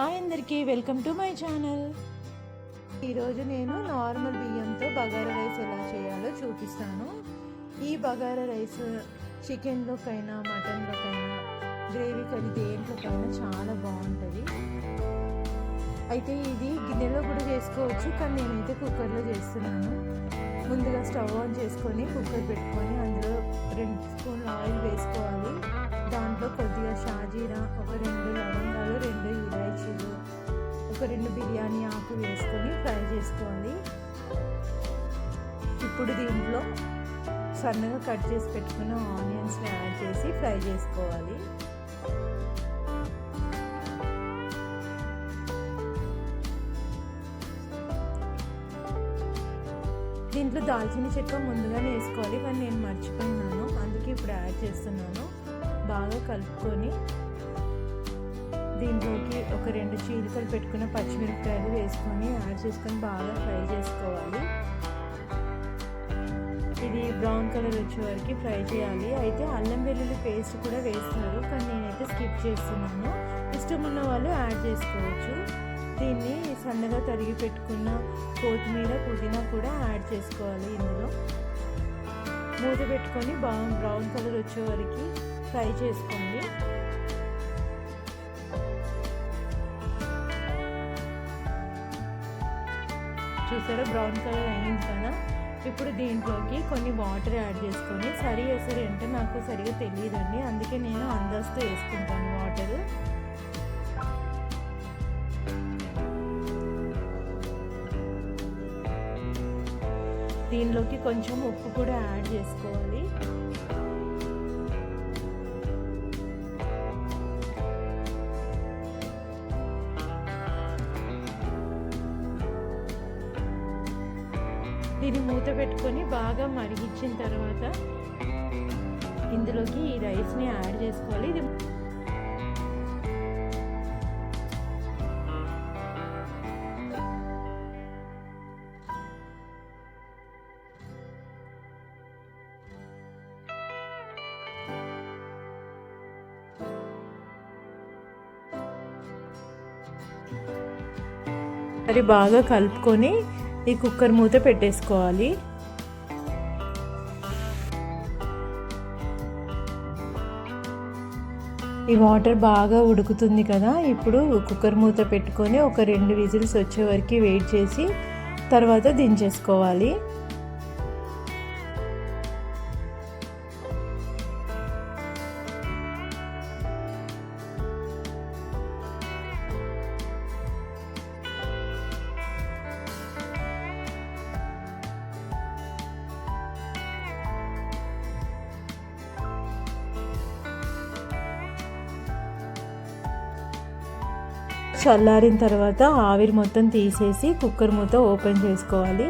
ఆయందరికీ అందరికీ welcome to my channel. ఈరోజు నేను నార్మల్ బియ్యంతో బగారా రైస్ ఎలా చేయాలో చూపిస్తాను. ఈ బగారా రైస్ చికెన్లోకైనా మటన్లోకైనా గ్రేవీ కర్రీ దేంట్లోకైనా చాలా బాగుంటుంది. అయితే ఇది గిన్నెలో కూడా చేసుకోవచ్చు కానీ నేనైతే కుక్కర్లో చేస్తున్నాను. ముందుగా స్టవ్ ఆన్ చేసుకొని కుక్కర్ పెట్టుకొని రెండు స్పూన్లు ఆయిల్ వేసుకోవాలి. దాంట్లో కొద్దిగా షాజీరా ఒక రెండు లవంగాలు రెండు ఇలాచీలు ఒక రెండు బిర్యానీ ఆకు వేసుకొని ఫ్రై చేసుకోవాలి. ఇప్పుడు దీంట్లో సన్నగా కట్ చేసి పెట్టుకున్న ఆనియన్స్ యాడ్ చేసి ఫ్రై చేసుకోవాలి. దీంట్లో దాల్చిన చెక్క ముందుగానే వేసుకోవాలి కానీ నేను మర్చిపోయినాను. అందుకే ఇప్పుడు యాడ్ చేస్తున్నాను. బాగా కలుపుకొని దీంట్లోకి ఒక రెండు చీలికలు పెట్టుకున్న పచ్చిమిరపకాయలు వేసుకొని యాడ్ చేసుకొని బాగా ఫ్రై చేసుకోవాలి. ఇది బ్రౌన్ కలర్ వచ్చే వరకు ఫ్రై చేయాలి. అయితే అల్లం వెల్లుల్లి పేస్ట్ కూడా వేస్తున్నారు కానీ నేనైతే స్కిప్ చేస్తున్నాను. ఇష్టం ఉన్న వాళ్ళు యాడ్ చేసుకోవచ్చు. దీన్ని సన్నగా తరిగి పెట్టుకున్న కొత్తిమీర పుదీనా కూడా యాడ్ చేసుకోవాలి ఇందులో. మూత పెట్టుకొని బాగా బ్రౌన్ కలర్ వచ్చే వరకు ఫ్రై చేసుకోండి. చూసారా బ్రౌన్ కలర్ అయింది కదా? ఇప్పుడు దీంట్లోకి కొన్ని వాటర్ యాడ్ చేసుకొని సరి వేసరి అంటే నాకు సరిగా తెలియదండి. అందుకే నేను అందాజుతో వేసుకుంటాను వాటర్. దీనిలోకి కొంచెం ఉప్పు కూడా యాడ్ చేసుకోవాలి. దీన్ని మూత పెట్టుకొని బాగా మరిగించిన తర్వాత ఇందులోకి ఈ రైస్ని యాడ్ చేసుకోవాలి. ఇది అది బాగా కలుపుకొని ఈ కుక్కర్ మూత పెట్టేసుకోవాలి. ఈ వాటర్ బాగా ఉడుకుతుంది కదా ఇప్పుడు కుక్కర్ మూత పెట్టుకొని ఒక రెండు విజిల్స్ వచ్చే వరకు వెయిట్ చేసి తర్వాత దించేసుకోవాలి. చల్లారిన తర్వాత ఆవిరి మొత్తం తీసేసి కుక్కర్ మూత ఓపెన్ చేసుకోవాలి.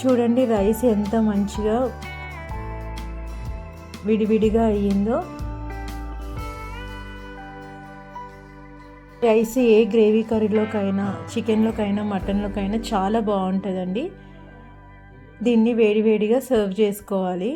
చూడండి రైస్ ఎంత మంచిగా విడివిడిగా అయ్యిందో. రైస్ ఏ గ్రేవీ కర్రీలోకైనా చికెన్లోకైనా మటన్లోకైనా చాలా బాగుంటుందండి. దీన్ని వేడివేడిగా సర్వ్ చేసుకోవాలి.